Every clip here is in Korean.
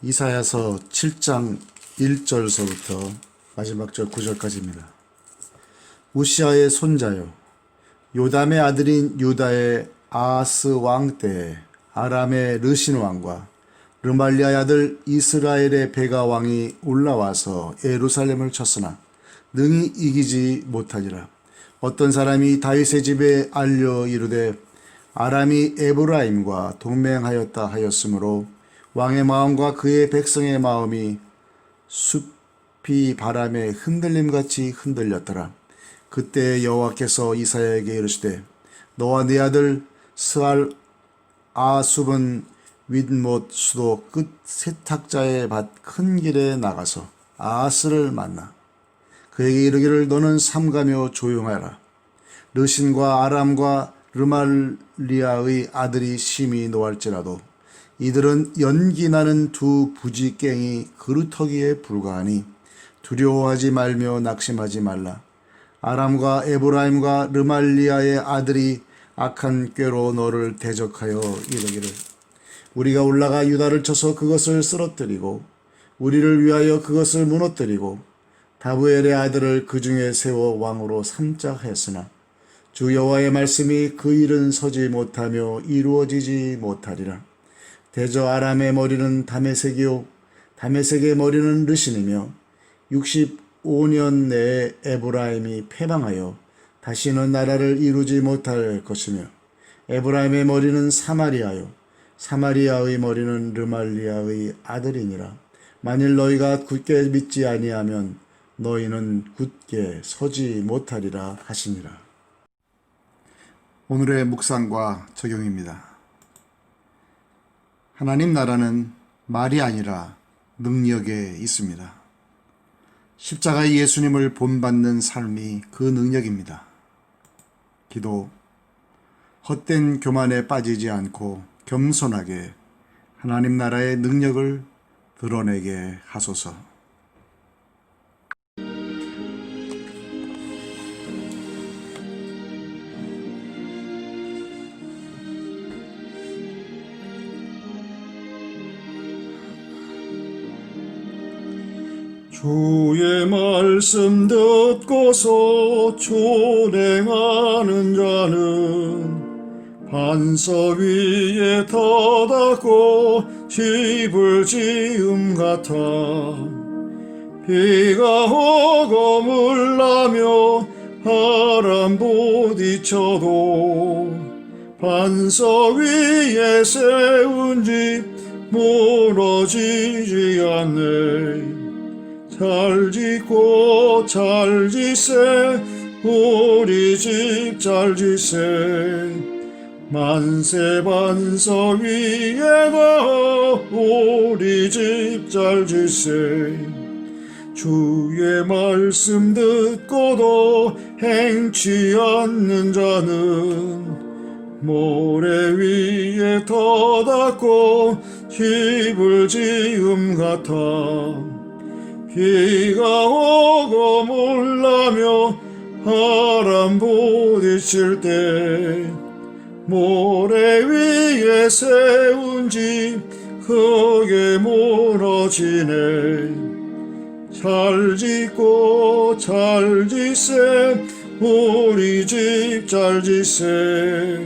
이사야서 7장 1절서부터 마지막 절 9절까지입니다. 우시아의 손자요 요담의 아들인 유다의 아하스 왕 때에 아람의 르신 왕과 르말리아의 아들 이스라엘의 베가 왕이 올라와서 예루살렘을 쳤으나 능히 이기지 못하니라. 어떤 사람이 다윗의 집에 알려 이르되 아람이 에브라임과 동맹하였다 하였으므로 왕의 마음과 그의 백성의 마음이 숲이 바람에 흔들림 같이 흔들렸더라. 그때 여호와께서 이사야에게 이르시되 너와 네 아들 스알 아숲은 윗못 수도 끝 세탁자의 밭 큰 길에 나가서 아스를 만나 그에게 이르기를 너는 삼가며 조용하라. 르신과 아람과 르말리아의 아들이 심히 노할지라도 이들은 연기 나는 두 부지깽이 그루터기에 불과하니 두려워하지 말며 낙심하지 말라. 아람과 에브라임과 르말리아의 아들이 악한 꾀로 너를 대적하여 이르기를 우리가 올라가 유다를 쳐서 그것을 쓰러뜨리고 우리를 위하여 그것을 무너뜨리고 다부엘의 아들을 그 중에 세워 왕으로 삼자 했으나 주 여호와의 말씀이 그 일은 서지 못하며 이루어지지 못하리라. 대저 아람의 머리는 다메색이요 다메색의 머리는 르신이며 65년 내에 에브라임이 패망하여 다시는 나라를 이루지 못할 것이며 에브라임의 머리는 사마리아요 사마리아의 머리는 르말리아의 아들이니라. 만일 너희가 굳게 믿지 아니하면 너희는 굳게 서지 못하리라 하시니라. 오늘의 묵상과 적용입니다. 하나님 나라는 말이 아니라 능력에 있습니다. 십자가의 예수님을 본받는 삶이 그 능력입니다. 기도, 헛된 교만에 빠지지 않고 겸손하게 하나님 나라의 능력을 드러내게 하소서. 주의 말씀 듣고서 준행하는 자는 반석 위에 터닫고 집을 지음 같아 비가 오고 물나며 바람 부딪혀도 반석 위에 세운 집 무너지지 않네 잘 짓고 잘 짓세. 우리 집잘 짓세. 만세 반석 위에다 우리 집잘 짓세. 주의 말씀 듣고도 행치 않는 자는 모래 위에 터닫고 집을 지음 같아 비가 오고 물나며 바람 부딪힐 때 모래 위에 세운 집 크게 무너지네. 잘 짓고 잘 짓세. 우리 집 잘 짓세.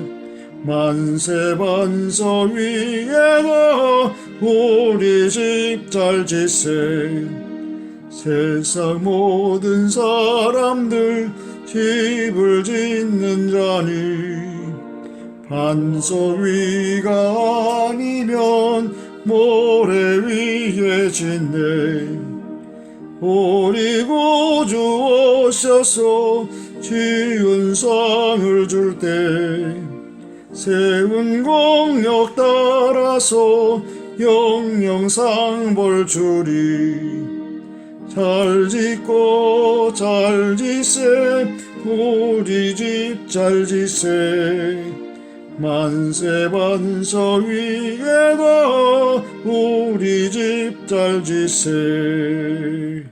만세 반석 위에다 우리 집 잘 짓세 세상 모든 사람들 집을 짓는 자니 반석 위가 아니면 모래 위에 짓네. 우리 구주 오셔서 지은 상을 줄 때 세운 공력 따라서 영영상 볼 줄이 잘 짓고 잘 짓세. 우리 집 잘 짓세. 만세 반석 위에다 우리 집 잘 짓세